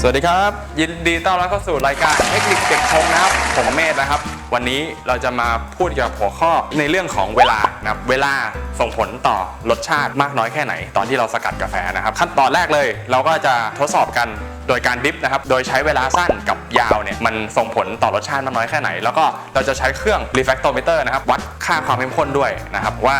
สวัสดีครับ ยินดีต้อนรับเข้าสู่รายการเทคนิคเก็บชงนะครับ ผมเมธนะครับ วันนี้เราจะมาพูดเกี่ยวกับหัวข้อในเรื่องของเวลานะครับเวลาส่งผลต่อรสชาติมากน้อยแค่ไหน ตอนที่เราสกัดกาแฟนะครับ ขั้นตอนแรกเลย เราก็จะทดสอบกันโดยการดริฟนะครับ โดยใช้เวลาสั้นกับยาวเนี่ยมันส่งผลต่อรสชาติมากน้อยแค่ไหน แล้วก็เราจะใช้เครื่อง refractometer นะครับวัดค่าความเข้มข้นด้วยนะครับว่า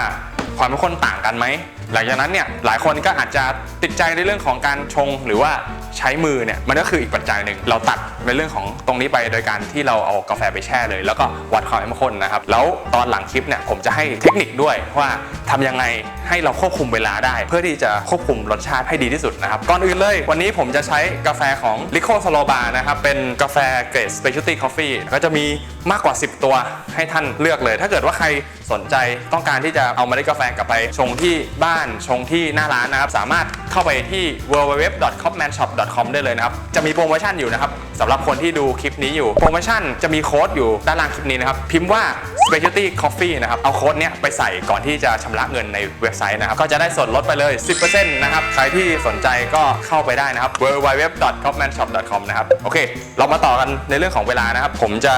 ความเข้มข้นต่างกันไหมหลังจากนั้นเนี่ยหลายคนก็อาจจะติดใจในเรื่องของการชงหรือว่า ใช้มือเนี่ยมันก็คืออีกปัจจัยหนึ่งเราตัดในเรื่องของตรงนี้ไปโดยการที่เราเอากาแฟไปแช่เลย แล้วก็วัดความเข้มข้นนะครับ แล้วตอนหลังคลิปเนี่ยผมจะให้เทคนิคด้วยว่าทำยังไงให้เราควบคุมเวลาได้ เพื่อที่จะควบคุมรสชาติให้ดีที่สุดนะครับ ก่อนอื่นเลย วันนี้ผมจะใช้กาแฟของลิโคสโลบานะครับเป็นกาแฟเกรดสเปเชียลตี้คอฟฟี่ก็จะมี มากกว่า 10 ตัวให้ท่านเลือกเลย ถ้าเกิดว่าใครสนใจต้องการที่จะเอาเมล็ดกาแฟกลับไปชงที่บ้านชงที่หน้าร้านนะครับ สามารถเข้าไปที่ www.copmanshop.com ได้เลยนะครับ จะมีโปรโมชั่นอยู่นะครับสำหรับคนที่ดูคลิปนี้อยู่ โปรโมชั่นจะมีโค้ดอยู่ด้านล่างคลิปนี้นะครับ พิมพ์ว่า specialty coffee นะครับ เอาโค้ดเนี้ยไปใส่ก่อนที่จะชำระเงินในเว็บไซต์นะครับ ก็จะได้ส่วนลดไปเลย 10%นะครับ ใครที่สนใจก็เข้าไปได้นะครับ www.copmanshop.com นะครับ โอเค เรามาต่อกันในเรื่องของเวลานะครับ ผมจะ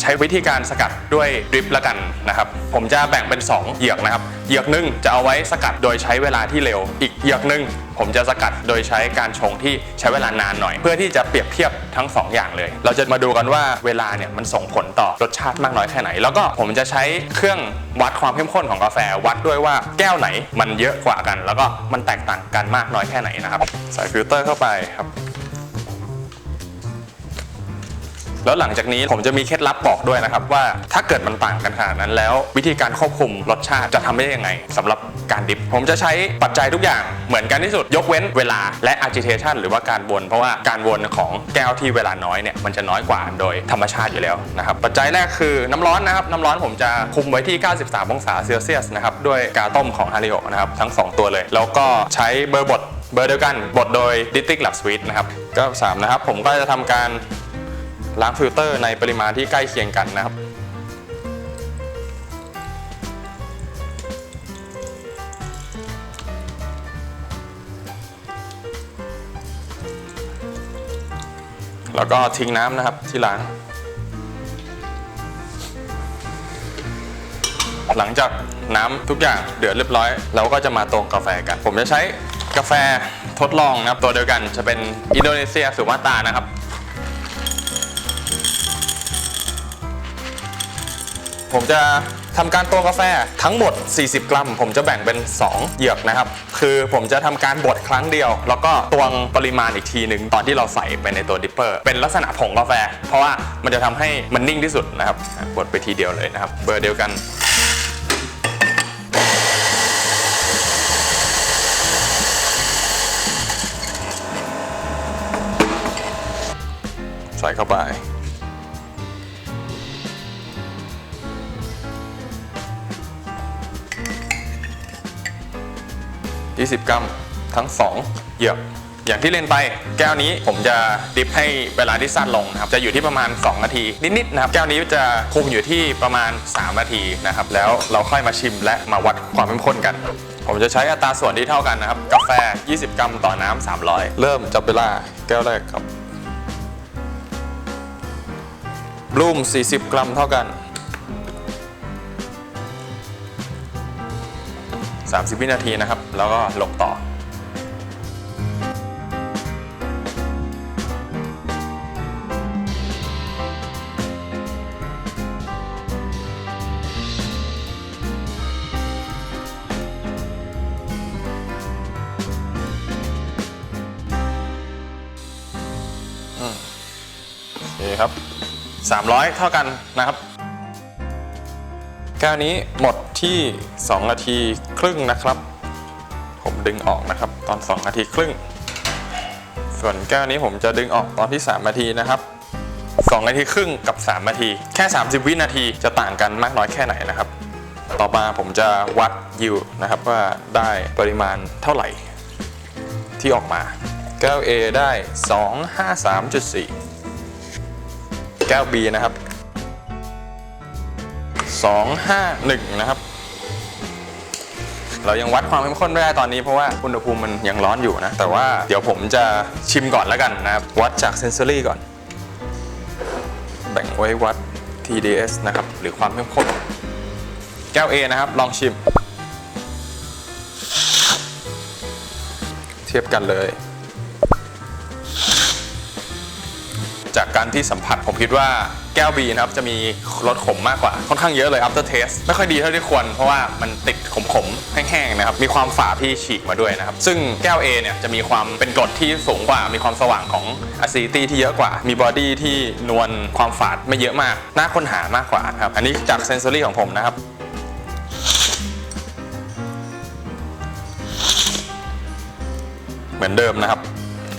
ใช้วิธีการสกัดด้วยดริปละกันนะครับ ผมจะแบ่งเป็น 2 เหยือกนะครับ เหยือกหนึ่งจะเอาไว้สกัดโดยใช้เวลาที่เร็ว อีกเหยือกหนึ่งผมจะสกัดโดยใช้การชงที่ใช้เวลานานหน่อย เพื่อที่จะเปรียบเทียบทั้ง 2 อย่างเลย เราจะมาดูกันว่าเวลาเนี่ยมันส่งผลต่อรสชาติมากน้อยแค่ไหน แล้วก็ผมจะใช้เครื่องวัดความเข้มข้นของกาแฟวัดด้วยว่าแก้วไหนมันเยอะกว่ากัน แล้วก็มันแตกต่างกันมากน้อยแค่ไหนนะครับใส่ฟิลเตอร์เข้าไปครับ แล้วหลังจากนี้ผมจะมีเคล็ดลับบอกด้วยนะครับว่าถ้าเกิดมันต่างกันขนาดนั้นแล้ว วิธีการควบคุมรสชาติจะทำได้ยังไงสำหรับการดิฟ ผมจะใช้ปัจจัยทุกอย่างเหมือนกันที่สุด ยกเว้นเวลาและ agitation หรือว่าการวน เพราะว่าการวนของแก้วที่เวลาน้อยเนี่ยมันจะน้อยกว่าโดยธรรมชาติอยู่แล้วนะครับปัจจัยแรกคือน้ำร้อนนะครับน้ำร้อนผมจะคุมไว้ที่ 93 องศาเซลเซียสนะครับด้วยกาต้มของฮาริโอนะครับทั้ง 2 ตัวเลย แล้วก็ใช้เบอร์บดเบอร์เดียวกันบดโดยดิติกหลับสวีทนะครับก็สามนะครับผมก็จะทำการ ล้างฟิลเตอร์ในปริมาณที่ใกล้เคียงกันนะครับแล้วก็ทิ้งน้ำนะครับที่ล้าง หลังจากน้ำทุกอย่างเดือดเรียบร้อย เราก็จะมาตรงกาแฟกัน ผมจะใช้กาแฟทดลองนะครับ ตัวเดียวกันจะเป็นอินโดนีเซียสุมาตานะครับ ผมจะทำการตวงกาแฟทั้งหมด 40 กรัม ผมจะแบ่งเป็น 2 เหยือกนะครับ คือผมจะทำการบดครั้งเดียว แล้วก็ตวงปริมาณอีกทีหนึ่งตอนที่เราใส่ไปในตัวดิปเปอร์ เป็นลักษณะผงกาแฟ เพราะว่ามันจะทำให้มันนิ่งที่สุดนะครับ บดไปทีเดียวเลยนะครับ เบอร์เดียวกันใส่เข้าไป 20 กรัมทั้ง 2 เหยือกอย่างที่เล่นไปแก้วนี้ผมจะดิฟให้เวลาที่สั้นลงนะครับจะอยู่ที่ประมาณ 2 นาที นิดๆนะครับแก้วนี้จะคุมอยู่ที่ประมาณ 3 นาทีนะครับแล้วเราค่อยมาชิมและมาวัดความเข้มข้นกัน ผมจะใช้อัตราส่วนที่เท่ากันนะครับ กาแฟ 20 กรัมต่อน้ำ300 เริ่มจับเวลาแก้วแรกครับบลูม40 กรัมเท่ากัน 30 วินาทีนะครับ แล้วก็ลงต่ออืมโอเคครับ 300 เท่ากันนะครับ ก้วนี้หมดที่ 2 นาทีครึ่งนะครับ ผมดึงออกนะครับ ตอน 2 นาทีครึ่ง ส่วนแก้วนี้ผมจะดึงออกตอนที่ 3 นาทีนะครับ 2 นาทีครึ่งกับ 3 นาที แค่ 30 วินาทีจะต่างกันมากน้อยแค่ไหนนะครับ ต่อมาผมจะวัดยิวนะครับว่าได้ปริมาณเท่าไหร่ ที่ออกมาแก้ว A ได้ 253.4 แก้ว B นะครับ 251 นะครับ เรายังวัดความเข้มข้นไม่ได้ตอนนี้เพราะว่าอุณหภูมิมันยังร้อนอยู่นะ แต่ว่าเดี๋ยวผมจะชิมก่อนแล้วกันนะครับ วัดจากเซนเซอรี่ก่อน แบ่งไว้วัด TDS นะครับ หรือความเข้มข้น แก้ว A นะครับ ลองชิม เทียบกันเลยจากการที่สัมผัสผมคิดว่า แก้ว B นะครับจะมีรสขมมากกว่าค่อนข้างเยอะเลย after taste ไม่ค่อยดีเท่าที่ควร เพราะว่ามันติดขมๆ แห้งๆนะครับมีความฝาดที่ฉีกมาด้วยนะครับ ซึ่งแก้ว A เนี่ยจะมีความเป็นกรดที่สูงกว่า มีความสว่างของ acidity ที่เยอะกว่า มีบอดี้ที่นวลความฝาดไม่เยอะมากน่าค้นหามากกว่าครับอันนี้จาก sensory ของผมนะครับเหมือนเดิมนะครับ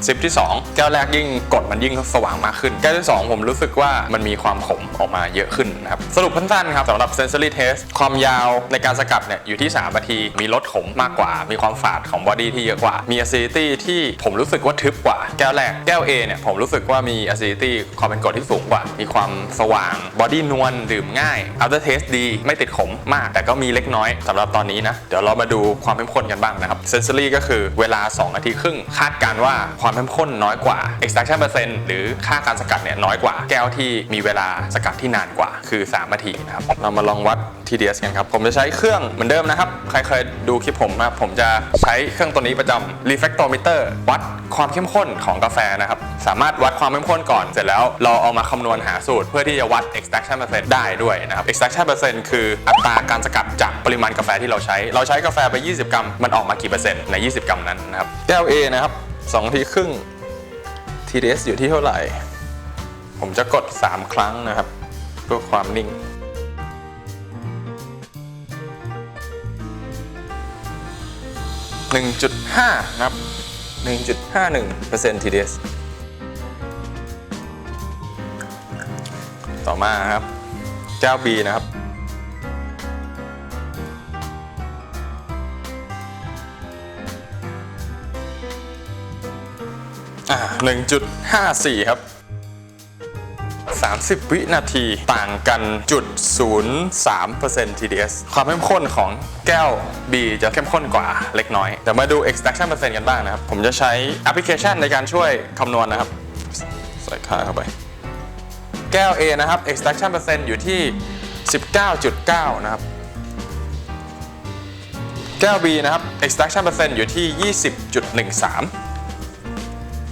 ซิปที่ 2 แก้วแรกยิ่งกดมันยิ่งสว่างมากขึ้น แก้วที่ 2 ผมรู้สึกว่ามันมีความขมออกมาเยอะขึ้นนะครับ สรุปสั้นๆครับสำหรับ sensory test ความยาวในการสกัดเนี่ยอยู่ที่ 3 นาที มีรสขมมากกว่า มีความฝาดของบอดี้ที่เยอะกว่า มี acidity ที่ผมรู้สึกว่าทึบกว่า แก้วแรก แก้ว A เนี่ยผมรู้สึกว่ามี acidity ความเป็นกรดที่สูงกว่า มีความสว่าง บอดี้นวล ดื่มง่าย after taste ดี ไม่ติดขมมาก แต่ก็มีเล็กน้อยสำหรับตอนนี้นะ เดี๋ยวเรามาดูความเข้มข้นกันบ้างนะครับ sensory ก็คือเวลา 2 นาทีครึ่ง คาดการว่าความเข้มข้นน้อยกว่า extraction percent หรือค่าการสกัดเนี่ยน้อยกว่า แก้วที่มีเวลาสกัดที่นานกว่าคือ3นาทีนะครับ เรามาลองวัด TDS กันครับ ผมจะใช้เครื่องเหมือนเดิมนะครับ ใครเคยดูคลิปผมนะผมจะใช้เครื่องตัวนี้ประจำ refractometer วัดความเข้มข้นของกาแฟนะครับ สามารถวัดความเข้มข้นก่อน เสร็จแล้วเราเอามาคำนวณหาสูตร เพื่อที่จะวัด extraction percent ได้ด้วยนะครับ extraction percent คืออัตราการสกัดจากปริมาณกาแฟที่เราใช้ เราใช้กาแฟไป 20 กรัม มันออกมากี่เปอร์เซ็นต์ใน 20 กรัมนั้นนะครับ แก้ว A นะครับ 2ทีครึ่ง TDS อยู่ที่เท่าไหร่ ผมจะกด 3 ครั้งนะครับ เพื่อความนิ่ง 1.5 นะครับ 1.51% TDS ต่อมาครับแก้ว B นะครับ 1.54 ครับ 30 วินาทีต่างกันจุด03% TDS ความเข้มข้นของแก้ว B จะเข้มข้นกว่าเล็กน้อย แต่มาดู extraction percent กันบ้างนะครับ ผมจะใช้แอปพลิเคชันในการช่วยคำนวณนะครับ ใส่ค่าเข้าไป แก้ว A นะครับ extraction percent อยู่ที่ 19.9 นะครับ แก้ว B นะครับ extraction percent อยู่ที่ 20.13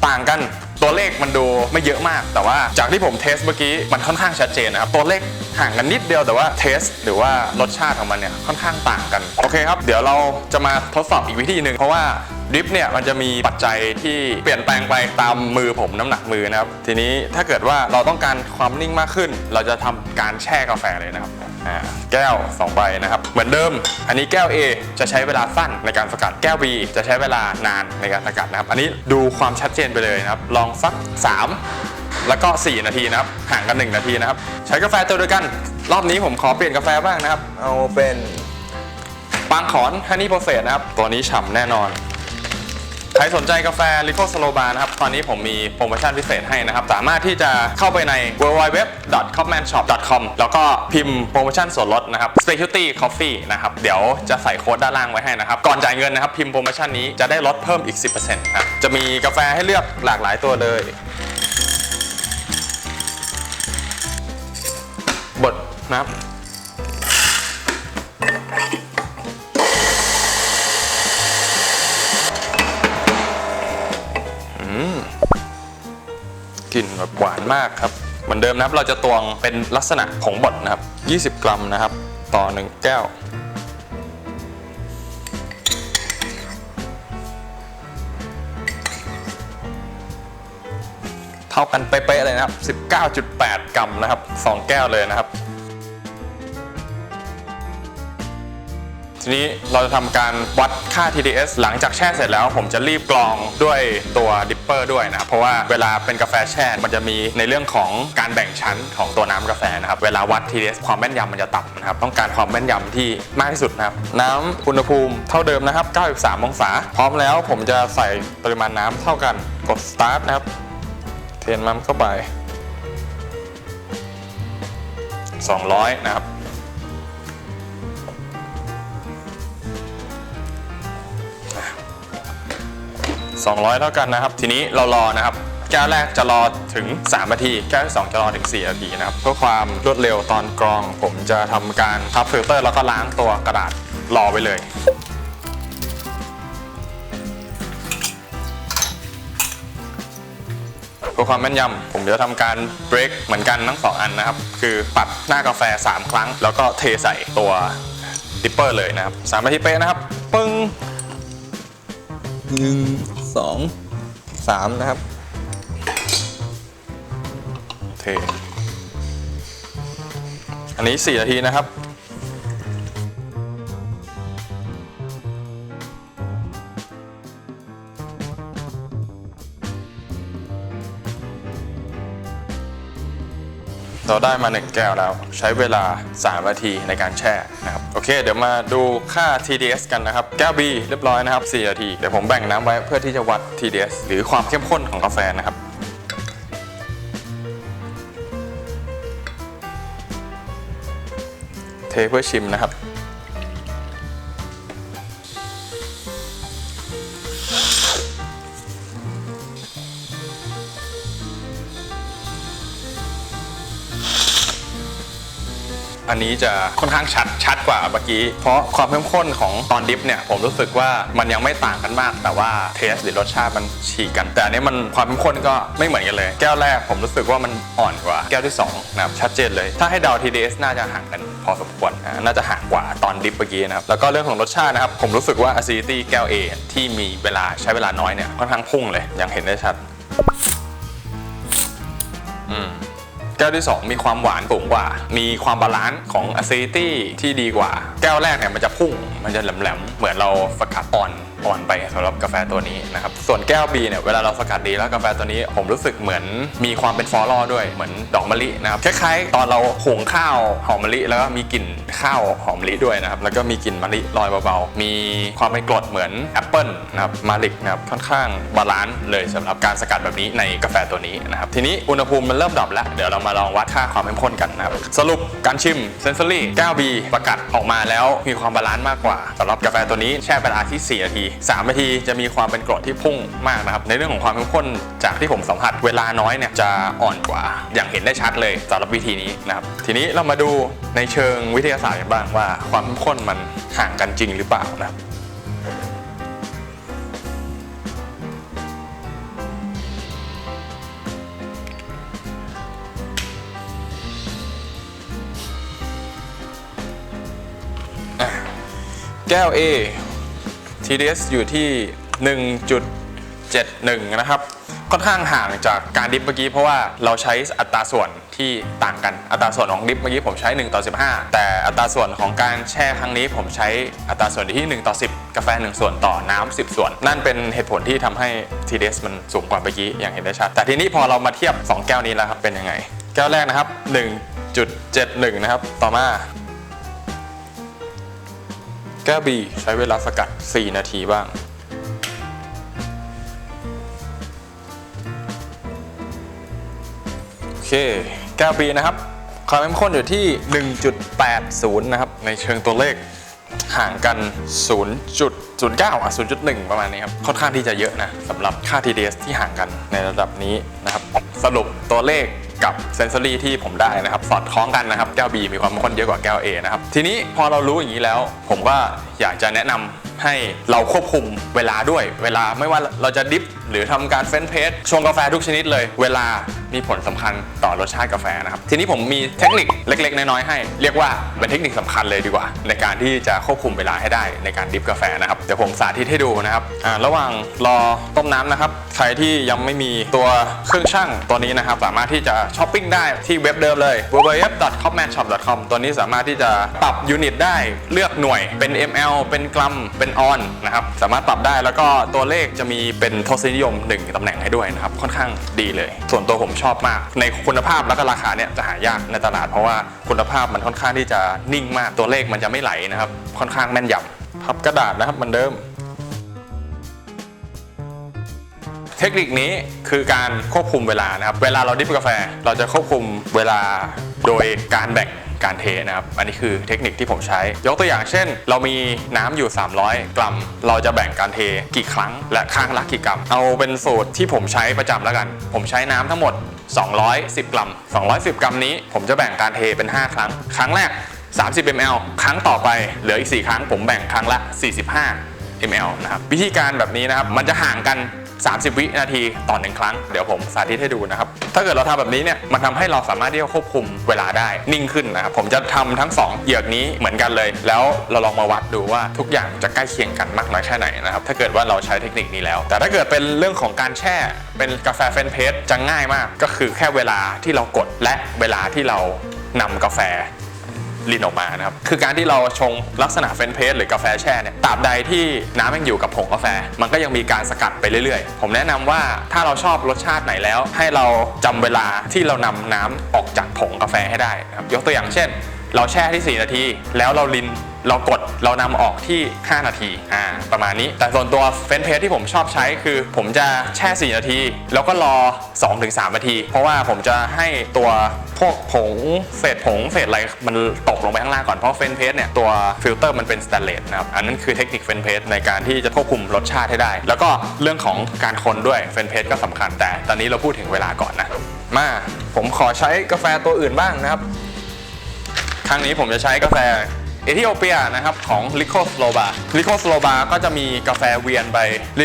ต่างกันตัวเลขมันดูไม่เยอะมาก แต่ว่าจากที่ผมเทสเมื่อกี้มันค่อนข้างชัดเจนนะครับตัวเลขห่างกันนิดเดียวแต่ว่าเทสหรือว่ารสชาติของมันเนี่ยค่อนข้างต่างกันโอเคครับ เดี๋ยวเราจะมาทดสอบอีกวิธีหนึ่งเพราะว่าดริฟเนี่ยมันจะมีปัจจัยที่เปลี่ยนแปลงไปตามมือผมน้ำหนักมือนะครับทีนี้ถ้าเกิดว่าเราต้องการความนิ่งมากขึ้น เราจะทำการแช่กาแฟเลยนะครับ แก้ว 2 ใบนะครับ เหมือนเดิม อันนี้แก้ว A จะใช้เวลาสั้นในการสกัด แก้ว B จะใช้เวลานานในการสกัดนะครับ อันนี้ดูความชัดเจนไปเลยนะครับ ลองสัก 3 แล้วก็ 4 นาทีนะครับ ห่างกัน 1 นาทีนะครับ ใช้กาแฟตัวเดียวกัน รอบนี้ผมขอเปลี่ยนกาแฟบ้างนะครับ เอาเป็นปางขอนฮันนี่โปรเซสนะครับ ตัวนี้ฉ่ำแน่นอน ใครสนใจกาแฟ l i c o s l o b a r นะครับ ตอนนี้ผมมีโปรโมชั่นพิเศษให้นะครับ สามารถที่จะเข้าไปใน www.copmanshop.com แล้วก็พิมพ์โปรโมชั่นส่วนลดนะครับ specialty coffee นะครับ เดี๋ยวจะใส่โค้ดด้านล่างไว้ให้นะครับ ก่อนจ่ายเงินนะครับ พิมพ์โปรโมชั่นนี้จะได้ลดเพิ่มอีก 10%ครับ จะมีกาแฟให้เลือกหลากหลายตัวเลยบดนะครับ กลิ่นแบบหวานมากครับ เหมือนเดิมนะครับเราจะตวงเป็นลักษณะผงบดนะครับ 20 กรัมนะครับ ต่อ 1 แก้ว เท่ากันเป๊ะๆเลยนะครับ 19.8 กรัมนะครับ 2 แก้วเลยนะครับ ทีนี้เราจะทำการวัดค่า TDS หลังจากแช่เสร็จแล้ว ผมจะรีบกรองด้วยตัวดิปเปอร์ด้วยนะครับเพราะว่าเวลาเป็นกาแฟแช่มันจะมีในเรื่องของการแบ่งชั้นของตัวน้ำกาแฟนะครับเวลาวัด TDS ความแม่นยำมันจะต่ำนะครับต้องการความแม่นยำที่มากที่สุดนะครับน้ำอุณหภูมิเท่าเดิมนะครับ 93 องศา พร้อมแล้วผมจะใส่ปริมาณน้ำเท่ากันกด start นะครับเทน้ำเข้าไป 200 นะครับ 200 เท่ากันนะครับ ทีนี้เรารอนะครับ แก้วแรกจะรอถึง 3 นาที แก้วที่สองจะรอถึง 4 นาทีนะครับ เพื่อความรวดเร็วตอนกรอง ผมจะทำการพับฟิลเตอร์แล้วก็ล้างตัวกระดาษรอไว้เลยเพื่อความแม่นยำผมจะทำการเบรกเหมือนกันทั้งสองอันนะครับ คือปัดหน้ากาแฟ 3 ครั้ง แล้วก็เทใส่ตัวดิปเปอร์เลยนะครับสามนาทีเป๊ะนะครับ ปึ้งหนึ่ง สองสามนะครับ เท อันนี้ 4 นาทีนะครับ เราได้มา 1 แก้วแล้ว ใช้เวลา 3 นาทีในการแช่นะครับโอเค เดี๋ยวมาดูค่า TDS กันนะครับแก้ว B เรียบร้อยนะครับ4นาทีเดี๋ยวผมแบ่งน้ำไว้เพื่อที่จะวัด TDS หรือความเข้มข้นของกาแฟนะครับเทเพื่อชิมนะครับ อันนี้จะค่อนข้างชัดชัดกว่าเมื่อกี้ เพราะความเข้มข้นของตอนดิฟเนี่ยผมรู้สึกว่ามันยังไม่ต่างกันมาก แต่ว่าเทสหรือรสชาติมันฉีกกัน แต่อันนี้มันความเข้มข้นก็ไม่เหมือนกันเลย แก้วแรกผมรู้สึกว่ามันอ่อนกว่าแก้วที่สองนะครับชัดเจนเลย ถ้าให้เดา TDS น่าจะห่างกันพอสมควรนะน่าจะห่างกว่าตอนดิฟเมื่อกี้นะครับ แล้วก็เรื่องของรสชาตินะครับ ผมรู้สึกว่า acidity แก้ว A ที่มีเวลาใช้เวลาน้อยเนี่ยค่อนข้างพุ่งเลยอย่างเห็นได้ชัด อืม ก้วที่ 2 มีความหวานสูงกว่า มีความบาลานซ์ของอะซิตี้ที่ดีกว่า แก้วแรกเนี่ยมันจะพุ่ง มันจะแหลมๆ เหมือนเราสกัดอ่อน อ่อนไปสำหรับกาแฟตัวนี้นะครับส่วนแก้ว B เนี่ยเวลาเราสกัดดีแล้วกาแฟตัวนี้ผมรู้สึกเหมือนมีความเป็นฟลอรัลด้วยเหมือนดอกมะลินะครับคล้ายๆ ตอนเราหุงข้าวหอมมะลิ แล้วก็มีกลิ่นข้าวหอมมะลิด้วยนะครับแล้วก็มีกลิ่นมะลิลอยเบาๆมีความเป็นกรดเหมือนแอปเปิลนะครับมาลิกนะครับค่อนข้างบาลานซ์เลยสำหรับการสกัดแบบนี้ในกาแฟตัวนี้นะครับทีนี้อุณหภูมิมันเริ่มดับแล้วเดี๋ยวเรามาลองวัดค่าความเข้มข้นกันนะครับสรุปการชิมเซนซอรี่ 9B ประกัดออกมาแล้วมีความบาลานซ์มากกว่าสำหรับกาแฟตัวนี้แช่เวลาที่ 4 นาที3 นาทีจะมีความเป็นกรดที่พุ่งมากนะครับ ในเรื่องของความเข้มข้นจากที่ผมสัมผัสเวลาน้อยเนี่ยจะอ่อนกว่า อย่างเห็นได้ชัดเลยสำหรับวิธีนี้นะครับ ทีนี้เรามาดูในเชิงวิทยาศาสตร์กันบ้างว่าความเข้มข้นมันห่างกันจริงหรือเปล่านะครับแก้ว A TDS อยู่ที่ 1.71 นะครับ ค่อนข้างห่างจากการดิฟเมื่อกี้เพราะว่าเราใช้อัตราส่วนที่ต่างกัน อัตราส่วนของดิฟเมื่อกี้ผมใช้ 1 ต่อ 15 แต่อัตราส่วนของการแช่ครั้งนี้ผมใช้อัตราส่วนที่ 1 ต่อ 10 กาแฟ 1 ส่วนต่อน้ำ10 ส่วน นั่นเป็นเหตุผลที่ทำให้ TDS มันสูงกว่าเมื่อกี้อย่างเห็นได้ชัด แต่ทีนี้พอเรามาเทียบ 2 แก้วนี้แล้วครับเป็นยังไง แก้วแรกนะครับ 1.71 นะครับ ต่อมา แก้ว B ใช้เวลาสกัด 4 นาทีบ้าง โอเค แก้ว B นะครับ ความเข้มข้นอยู่ที่ 1.80 นะครับ ในเชิงตัวเลขห่างกัน 0.09 อะ 0.1 ประมาณนี้ครับ ค่อนข้างที่จะเยอะนะสำหรับค่า TDS ที่ห่างกันในระดับนี้นะครับ สรุปตัวเลข กับเซนซอรี่ที่ผมได้นะครับ สอดคล้องกันนะครับ แก้ว B มีความคมข้นเยอะกว่าแก้ว A นะครับ ทีนี้พอเรารู้อย่างนี้แล้ว ผมก็อยากจะแนะนำให้เราควบคุมเวลาด้วย เวลาไม่ว่าเราจะดิฟ หรือทำการเฟ้นเพสชงกาแฟทุกชนิดเลย เวลามีผลสำคัญต่อรสชาติกาแฟนะครับ ทีนี้ผมมีเทคนิคเล็ก ๆ น้อยๆให้ เรียกว่าเป็นเทคนิคสำคัญเลยดีกว่า ในการที่จะควบคุมเวลาให้ได้ในการดิฟกาแฟนะครับเดี๋ยวผมสาธิตให้ดูนะครับระหว่างรอต้มน้ำนะครับใครที่ยังไม่มีตัวเครื่องชั่งตัวนี้นะครับ สามารถที่จะช้อปปิ้งได้ที่เว็บเดิมเลย www.copmanshop.com ตัวนี้สามารถที่จะปรับยูนิตได้เลือกหน่วยเป็น ml เป็นกรัมเป็นออนนะครับสามารถปรับได้แล้วก็ตัวเลขจะมีเป็นทศนิยม 1 ตำแหน่งให้ด้วยนะครับ ค่อนข้างดีเลย ส่วนตัวผมชอบมาก ในคุณภาพแล้วก็ราคาเนี่ยจะหายากในตลาด เพราะว่าคุณภาพมันค่อนข้างที่จะนิ่งมากตัวเลขมันจะไม่ไหลนะครับ ค่อนข้างแม่นยำพับกระดาษนะครับเหมือนเดิมเทคนิคนี้คือการควบคุมเวลานะครับ เวลาเราดิฟกาแฟ เราจะควบคุมเวลาโดยการแบ่ง การเทนะครับ อันนี้คือเทคนิคที่ผมใช้ ยกตัวอย่างเช่น เรามีน้ำอยู่ 300 กรัม เราจะแบ่งการเทกี่ครั้ง และข้งละกี่กรัม เอาเป็นสูตรที่ผมใช้ประจำแล้วกัน ผมใช้น้ำทั้งหมด 210 กรัม 210 กรัมนี้ ผมจะแบ่งการเทเป็น 5 ครั้ง ครั้งแรก 30 ml ครั้งต่อไปเหลืออีก 4 ครั้ง ผมแบ่งครั้งละ 45 ml นะครับวิธีการแบบนี้นะครับมันจะห่างกัน 30 วินาทีต่อหนึ่งครั้ง เดี๋ยวผมสาธิตให้ดูนะครับ ถ้าเกิดเราทำแบบนี้เนี่ย มันทำให้เราสามารถที่จะควบคุมเวลาได้ นิ่งขึ้นนะครับ ผมจะทำทั้ง 2 เหยือกนี้เหมือนกันเลย แล้วเราลองมาวัดดูว่าทุกอย่างจะใกล้เคียงกันมากน้อยแค่ไหนนะครับ ถ้าเกิดว่าเราใช้เทคนิคนี้แล้ว แต่ถ้าเกิดเป็นเรื่องของการแช่ เป็นกาแฟเฟนเพรสจะง่ายมาก ก็คือแค่เวลาที่เรากดและเวลาที่เรานำกาแฟ ลินออกมานะครับ คือการที่เราชงลักษณะเฟรนเพสหรือกาแฟแช่เนี่ยตราบใดที่น้ำยังอยู่กับผงกาแฟ มันก็ยังมีการสกัดไปเรื่อยๆ ผมแนะนำว่าถ้าเราชอบรสชาติไหนแล้ว ให้เราจำเวลาที่เรานำน้ำออกจากผงกาแฟให้ได้นะครับยกตัวอย่างเช่น เราแช่ที่ 4 นาที แล้วเราลิน เรากดเรานำออกที่ 5 นาทีอ่าประมาณนี้ แต่ส่วนตัวเฟนเพรสที่ผมชอบใช้คือ ผมจะแช่ 4 นาที แล้วก็รอ 2-3 นาที เพราะว่าผมจะให้ตัวพวกผงเศษผงเศษอะไรมันตกลงไปข้างล่างก่อนเพราะเฟนเพรสเนี่ยตัวฟิลเตอร์มันเป็นสแตนเลสนะครับอันนั้นคือเทคนิคเฟนเพรสในการที่จะควบคุมรสชาติให้ได้ แล้วก็เรื่องของการคนด้วยเฟนเพรสก็สำคัญแต่ตอนนี้เราพูดถึงเวลาก่อนนะมาผมขอใช้กาแฟตัวอื่นบ้างนะครับครั้งนี้ผมจะใช้กาแฟ เอธิโอเปียนะครับของ l i c o s l o b a l i c o s l o b a ก็จะมีกาแฟเวียนไป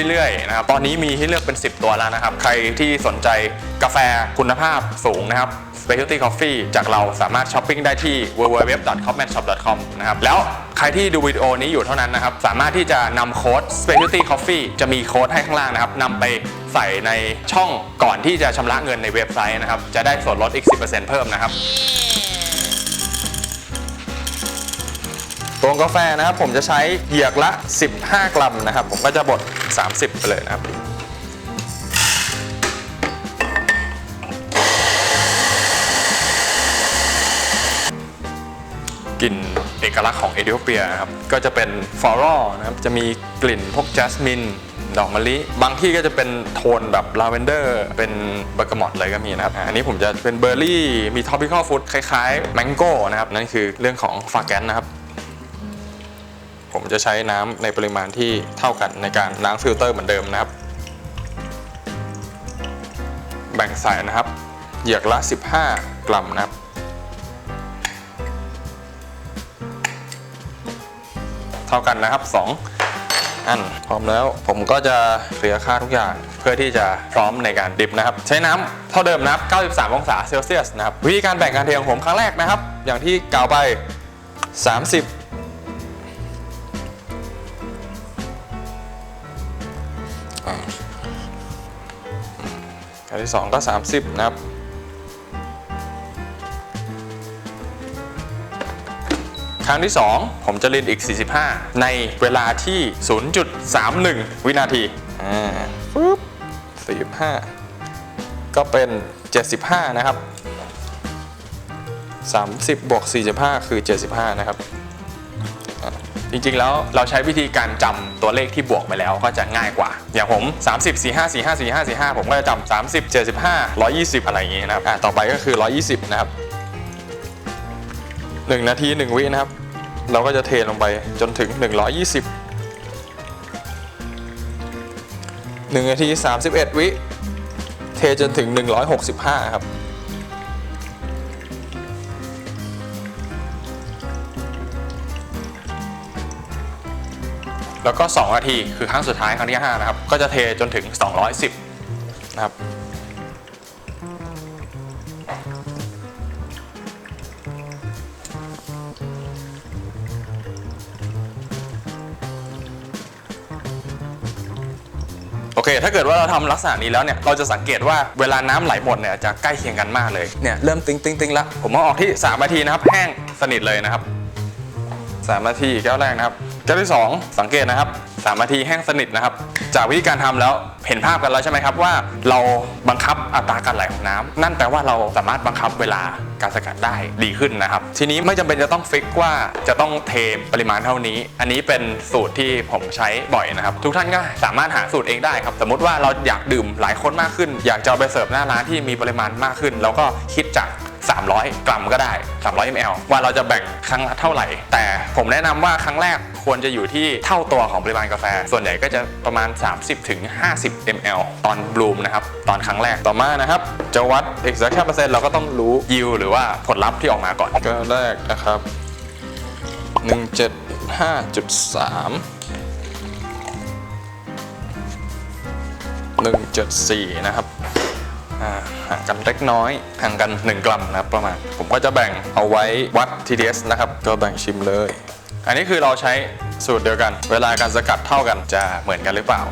เรื่อยๆนะครับตอนนี้มีให้เลือกเป็น 10 ตัวแล้วนะครับ ใครที่สนใจกาแฟคุณภาพสูงนะครับ Specialty Coffee จากเราสามารถช้อปปิ้งได้ที่ www.copmatshop.com นะครับแล้วใครที่ดูวิดีโอนี้อยู่เท่านั้นนะครับ สามารถที่จะนำโค้ด Specialty Coffee จะมีโค้ดให้ข้างล่างนะครับนำไปใส่ในช่องก่อนที่จะชำระเงินในเว็บไซต์นะครับ จะได้ส่วนลดอีก 10%เพิ่มนะครับ ตัวกาแฟนะครับผมจะใช้เหยือกละ 15 กรัมนะครับ ผมก็จะบด 30 ไปเลยนะครับ กลิ่นเอกลักษณ์ของเอธิโอเปียนะครับ ก็จะเป็นฟลอรัลนะครับ จะมีกลิ่นพวกจัสมินดอกมะลิ บางที่ก็จะเป็นโทนแบบลาเวนเดอร์ เป็นเบอร์กามอตเลยก็มีนะครับ อันนี้ผมจะเป็นเบอร์รี่ มีท็อป p ิคอลฟูดคล้ายๆ แมงโก้นะครับ นั่นคือเรื่องของฟาแกนนะครับ ผมจะใช้น้ำในปริมาณที่เท่ากันในการล้างฟิลเตอร์เหมือนเดิมนะครับ แบ่งใส่นะครับ เหยือกละ 15 กรัมนะครับเท่ากันนะครับ 2 อันพร้อมแล้วผมก็จะเคลียร์ค่าทุกอย่างเพื่อที่จะพร้อมในการดิบนะครับ ใช้น้ำเท่าเดิมนะครับ 93 องศาเซลเซียสนะครับ วิธีการแบ่งการเทของผมครั้งแรกนะครับ อย่างที่กล่าวไป 30 2 ก็ 30 นะครับ ครั้งที่ 2 ผมจะลินอีก 45 ในเวลาที่ 0.31 วินาทีอ่าปึ๊บ45 ก็เป็น 75 นะครับ 30 บวก 45 คือ 75 นะครับ จริงๆ แล้วเราใช้วิธีการจำตัวเลขที่บวกไปแล้วก็จะง่ายกว่า อย่างผม 30 45 45 45 45 ผมก็จะจำ30 75 120 อะไรอย่างงี้นะครับอะต่อไปก็คือ 120 นะครับ 1 นาที 1 วินะครับ เราก็จะเทลงไปจนถึง 120 1 นาที 31 วิ เทจนถึง 165 ครับ แล้วก็ 2 นาที คือครั้งสุดท้ายครั้งที่ 5 นะครับ ก็จะเทจนถึง 210 นะครับ โอเค ถ้าเกิดว่าเราทำลักษณะนี้แล้วเนี่ย เราจะสังเกตว่าเวลาน้ำไหลหมดเนี่ยจะใกล้เคียงกันมากเลย เนี่ยเริ่มติ้งติ้งติ้งละผมเอาออกที่ 3 นาทีนะครับ แห้งสนิทเลยนะครับ 3 นาทีแก้วแรกนะครับ แก้วที่ 2 สังเกตนะครับ3นาทีแห้งสนิทนะครับ จากวิธีการทำแล้วเห็นภาพกันแล้วใช่ไหมครับว่า เราบังคับอัตราการไหลของน้ำนั่นแปลว่าเราสามารถบังคับเวลาการสกัดได้ดีขึ้นนะครับ ทีนี้ไม่จำเป็นจะต้องฟิกว่าจะต้องเทปริมาณเท่านี้ อันนี้เป็นสูตรที่ผมใช้บ่อยนะครับ ทุกท่านก็สามารถหาสูตรเองได้ครับ สมมติว่าเราอยากดื่มหลายคนมากขึ้น อยากจะเอาไปเสิร์ฟหน้าร้านที่มีปริมาณมากขึ้น แล้วก็คิดจาก 300 กรัมก็ได้ 300 ml ว่าเราจะแบ่งครั้งละเท่าไหร่ แต่ผมแนะนำว่าครั้งแรกควรจะอยู่ที่เท่าตัวของปริมาณกาแฟ ส่วนใหญ่ก็จะประมาณ 30ถึง50 ml ตอนบลูมนะครับ ตอนครั้งแรกต่อมานะครับ จะวัด extraction percent เราก็ต้องรู้ yield หรือว่าผลลัพธ์ที่ออกมาก่อนก็แรกนะครับ 175.3 174 นะครับ ห่างกันเล็กน้อย ห่างกัน 1 กรัมนะครับประมาณ ผมก็จะแบ่งเอาไว้วัด TDS นะครับ ก็แบ่งชิมเลย อันนี้คือเราใช้สูตรเดียวกัน เวลาการสกัดเท่ากันจะเหมือนกันหรือเปล่า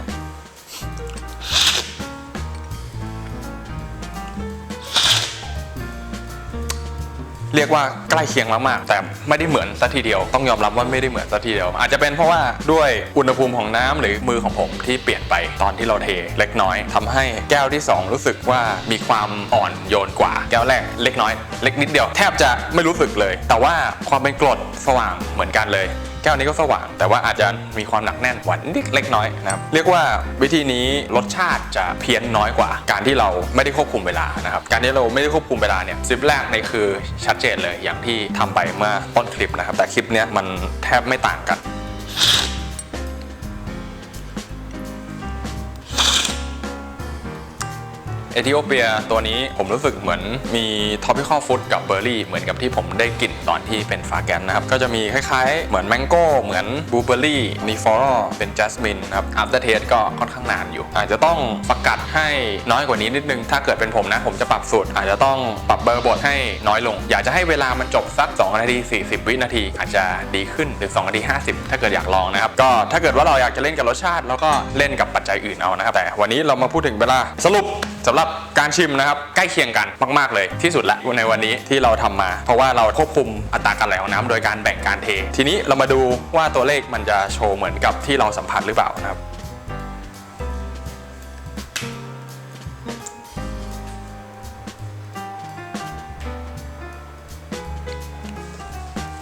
เรียกว่าใกล้เคียงมากๆ แต่ไม่ได้เหมือนสัทีเดียว ต้องยอมรับว่าไม่ได้เหมือนสัทีเดียว อาจจะเป็นเพราะว่าด้วยอุณหภูมิของน้ำหรือมือของผมที่เปลี่ยนไปตอนที่เราเทเล็กน้อยทำให้แก้วที่ 2 รู้สึกว่ามีความอ่อนโยนกว่าแก้วแรกเล็กน้อย เล็กนิดเดียวแทบจะไม่รู้สึกเลย แต่ว่าความเป็นกรดสว่างเหมือนกันเลย ก้วนี้ก็สว่าง แต่ว่าอาจจะมีความหนักแน่นกว่านิดเล็กน้อยนะครับเรียกว่าวิธีนี้รสชาติจะเพี้ยนน้อยกว่า การที่เราไม่ได้ควบคุมเวลานะครับการที่เราไม่ได้ควบคุมเวลาเนี่ยซิปแรกในคือชัดเจนเลยอย่างที่ทำไปเมื่อต้นคลิปนะครับแต่คลิปเนี้ยมันแทบไม่ต่างกัน เอธิโอเปียตัวนี้ผมรู้สึกเหมือนมี topical fruit กับเบอร์รี่เหมือนกับที่ผมได้กลิ่นตอนที่เป็นฟาแกนนะครับ ก็จะมีคล้ายๆ เหมือนแมงโก้เหมือนบลูเบอร์รี่นีฟอรเป็นจัสมินครับอั t เ r t เทสก็ค่อนข้างนานอยู่ อาจจะต้องสกัดให้น้อยกว่านี้นิดนึง ถ้าเกิดเป็นผมนะ ผมจะปรับสูตรอาจจะต้องปรับเบอร์บทให้น้อยลง อยากจะให้เวลามันจบสัก2นาที40 วินาที อาจจะดีขึ้นหรือ2นาที50 ถ้าเกิดอยากลองนะครับก็ถ้าเกิดว่าเราอยากจะเล่นกับรสชาติ แล้วก็เล่นกับปัจจัยอื่นเอานะครับแต่วันนี้เรามาพูดถึงเวลาสรุป สำหรับการชิมนะครับใกล้เคียงกันมาก ๆ เลยที่สุดละในวันนี้ที่เราทำมา เพราะว่าเราควบคุมอัตราการไหลของน้ำโดยการแบ่งการเท ทีนี้เรามาดูว่าตัวเลขมันจะโชว์เหมือนกับที่เราสัมผัสหรือเปล่านะครับ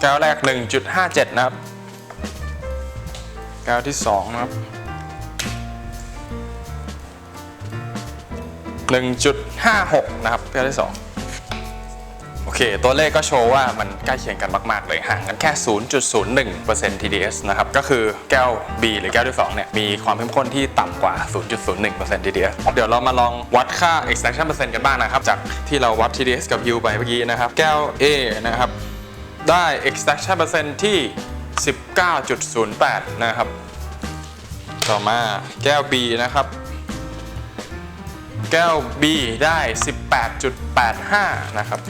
แก้วแรก 1.57 นะครับ แก้วที่ 2 นะครับ 1.56 นะครับแก้วที่ 2 โอเค ตัวเลขก็โชว์ว่ามันใกล้เคียงกันมาก ๆ เลยห่างกันแค่ 0.01% TDS นะครับ ก็คือแก้ว B หรือแก้วที่2เนี่ย มีความเข้มข้นที่ต่ำกว่า 0.01% TDS เดี๋ยวเรามาลองวัดค่า extraction percent กันบ้างนะครับ จากที่เราวัด TDS กับ U ไปเมื่อกี้นะครับ แก้ว A นะครับ ได้ extraction percent ที่ 19.08 นะครับ ต่อมาแก้ว B นะครับ แก้ว B ได้ 18.85 นะครับ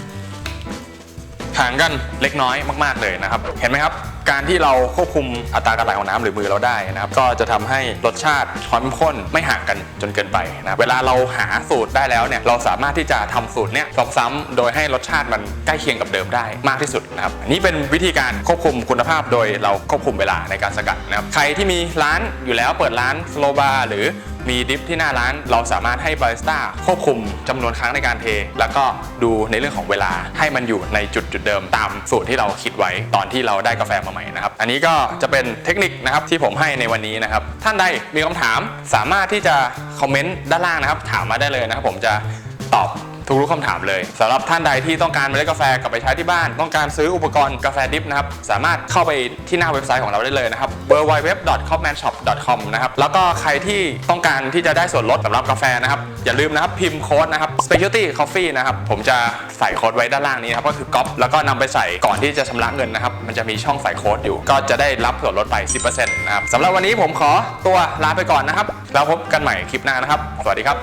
ห่างกันเล็กน้อยมากๆเลยนะครับ เห็นไหมครับ การที่เราควบคุมอัตราการไหลของน้ำหรือมือเราได้นะครับ ก็จะทำให้รสชาติความเข้มข้นไม่ห่างกันจนเกินไปนะเวลาเราหาสูตรได้แล้วเนี่ยเราสามารถที่จะทำสูตรเนี่ยซ้ำๆโดยให้รสชาติมันใกล้เคียงกับเดิมได้มากที่สุดนะครับอันนี้เป็นวิธีการควบคุมคุณภาพโดยเราควบคุมเวลาในการสกัดนะครับใครที่มีร้านอยู่แล้วเปิดร้านสโลบาร์หรือ มีดิฟที่หน้าร้าน เราสามารถให้บาริสต้าควบคุมจำนวนครั้งในการเท แล้วก็ดูในเรื่องของเวลาให้มันอยู่ในจุดจุดเดิมตามสูตรที่เราคิดไว้ตอนที่เราได้กาแฟมาใหม่นะครับ อันนี้ก็จะเป็นเทคนิคนะครับที่ผมให้ในวันนี้นะครับ ท่านใดมีคำถามสามารถที่จะคอมเมนต์ด้านล่างนะครับ ถามมาได้เลยนะครับผมจะตอบ ทุกๆคำถามเลยสำหรับท่านใดที่ต้องการเมล็ดกาแฟกลับไปใช้ที่บ้าน ต้องการซื้ออุปกรณ์กาแฟดิฟนะครับสามารถเข้าไปที่หน้าเว็บไซต์ของเราได้เลยนะครับ www.copmanshop.com นะครับแล้วก็ใครที่ต้องการที่จะได้ส่วนลดสำหรับกาแฟนะครับอย่าลืมนะครับพิมพ์โค้ดนะครับ specialty coffee นะครับผมจะใส่โค้ดไว้ด้านล่างนี้นะครับก็คือก๊อปแล้วก็นำไปใส่ก่อนที่จะชำระเงินนะครับมันจะมีช่องใส่โค้ดอยู่ ก็จะได้รับส่วนลดไป 10%นะครับสำหรับวันนี้ผมขอตัวลาไปก่อนนะครับแล้วพบกันใหม่คลิปหน้านะครับ สวัสดีครับ